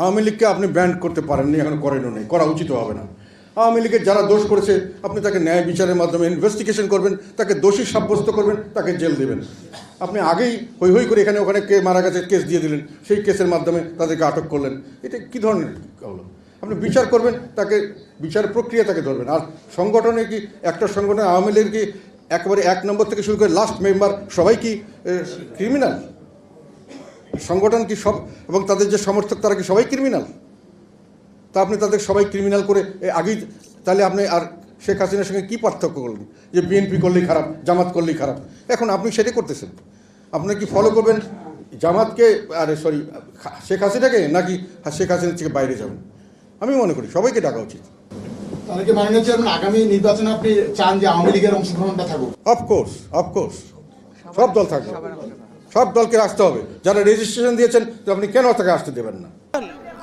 আওয়ামী লীগকে আপনি ব্যান্ড করতে পারেননি, এখন করেনও নেই, করা উচিত হবে না। আওয়ামী লীগের যারা দোষ করেছে, আপনি তাকে ন্যায় বিচারের মাধ্যমে ইনভেস্টিগেশন করবেন, তাকে দোষী সাব্যস্ত করবেন, তাকে জেল দেবেন। আপনি আগেই হই হই করে এখানে ওখানে কে মারা গেছে, কেস দিয়ে দিলেন, সেই কেসের মাধ্যমে তাদেরকে আটক করলেন। এটা কী ধরনের হলো আপনি বিচার করবেন, তাকে বিচার প্রক্রিয়া তাকে ধরবেন। আর সংগঠনে কি, একটা সংগঠনে, আওয়ামী লীগের কি, একেবারে এক নম্বর থেকে শুরু করে লাস্ট মেম্বার সবাই কি ক্রিমিনাল সংগঠন কি সব এবং তাদের যে সমর্থক তারা কি সবাই ক্রিমিনাল তা আপনি তাদের সবাই ক্রিমিনাল করে এ আগেই তাহলে আপনি আর শেখ হাসিনার সঙ্গে কী পার্থক্য করলেন? যে বিএনপি করলেই খারাপ জামাত করলেই খারাপ। এখন আপনি সেটাই করতেছেন। আপনি কি ফলো করবেন? জামাতকে আরে সরি শেখ হাসিনাকে নাকি শেখ হাসিনার থেকে বাইরে যাবেন? আমি মনে করি সবাইকে ডাকা উচিত। তাহলে কি মাননীয় চেয়ারম্যান আগামী নির্বাচনে আপনি চান যে আওয়ামী লীগের অংশগ্রহণটা থাকুক? অফকোর্স অফকোর্স সব দল থাকবে। সব দলকে আসতে হবে। যারা রেজিস্ট্রেশন দিয়েছেন আপনি কেন তাকে আসতে দেবেন না?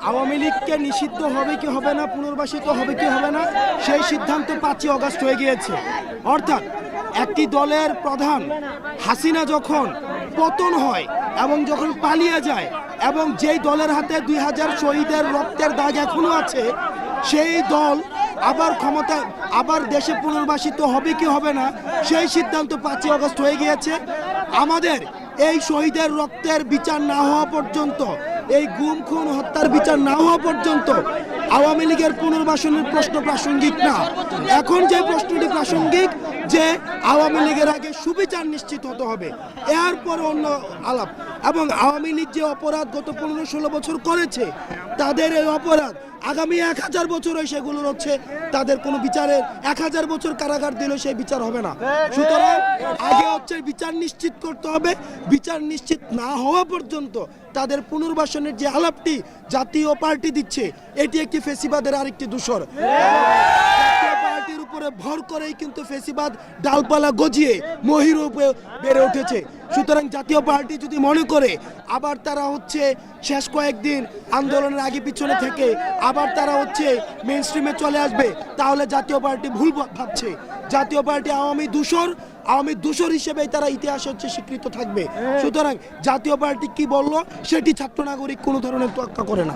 আওয়ামী লীগকে নিষিদ্ধ হবে কি হবে না, পুনর্বাসিত হবে কি হবে না, সেই সিদ্ধান্ত পাঁচই অগস্ট হয়ে গিয়েছে। অর্থাৎ একটি দলের প্রধান হাসিনা যখন পতন হয় এবং যখন পালিয়ে যায় এবং যেই দলের হাতে দুই হাজার শহীদের রক্তের দাগ এখনও আছে, সেই দল আবার ক্ষমতা, আবার দেশে পুনর্বাসিত হবে কি হবে না, সেই সিদ্ধান্ত পাঁচই অগস্ট হয়ে গিয়েছে। আমাদের এই শহীদের রক্তের বিচার না হওয়া পর্যন্ত, এই গুম, খুন, হত্যার বিচার না হওয়া পর্যন্ত আওয়ামী লীগের পুনর্বাসনের প্রশ্ন প্রাসঙ্গিক না। এখন যে প্রশ্নটি প্রাসঙ্গিক, যে আওয়ামী লীগের আগে সুবিচার নিশ্চিত হতে হবে এরপর অন্য আলাপ। এবং আওয়ামী লীগ যে অপরাধ গত পনেরো ষোলো বছর করেছে, তাদের এই অপরাধ আগামী এক হাজার বছরই সেগুলোর হচ্ছে, তাদের কোনো বিচারের এক হাজার বছর কারাগার দিলেও সেই বিচার হবে না। সুতরাং আগে হচ্ছে বিচার নিশ্চিত করতে হবে। বিচার নিশ্চিত না হওয়া পর্যন্ত তাদের পুনর্বাসনের যে আলাপটি জাতীয় পার্টি দিচ্ছে এটি একটি ফেসিবাদের আরেকটি দূষর পার্টির উপরে ভর করেই কিন্তু ফেসিবাদ ডালপালা গজিয়ে মহির রূপে বেড়ে উঠেছে। সুতরাং জাতীয় পার্টি যদি মনে করে আবার তারা হচ্ছে শেষ কয়েকদিন আন্দোলনের আগে পিছনে থেকে আবার তারা হচ্ছে মেন স্ট্রিমে চলে আসবে তাহলে জাতীয় পার্টি ভুল ভাবছে। জাতীয় পার্টি আওয়ামী দূষর আওয়ামী দূষর হিসেবে তারা ইতিহাস হচ্ছে স্বীকৃত থাকবে। সুতরাং জাতীয় পার্টি কি বলল, সেটি ছাত্র নাগরিক কোনো ধরনের তোয়াক্কা করে না।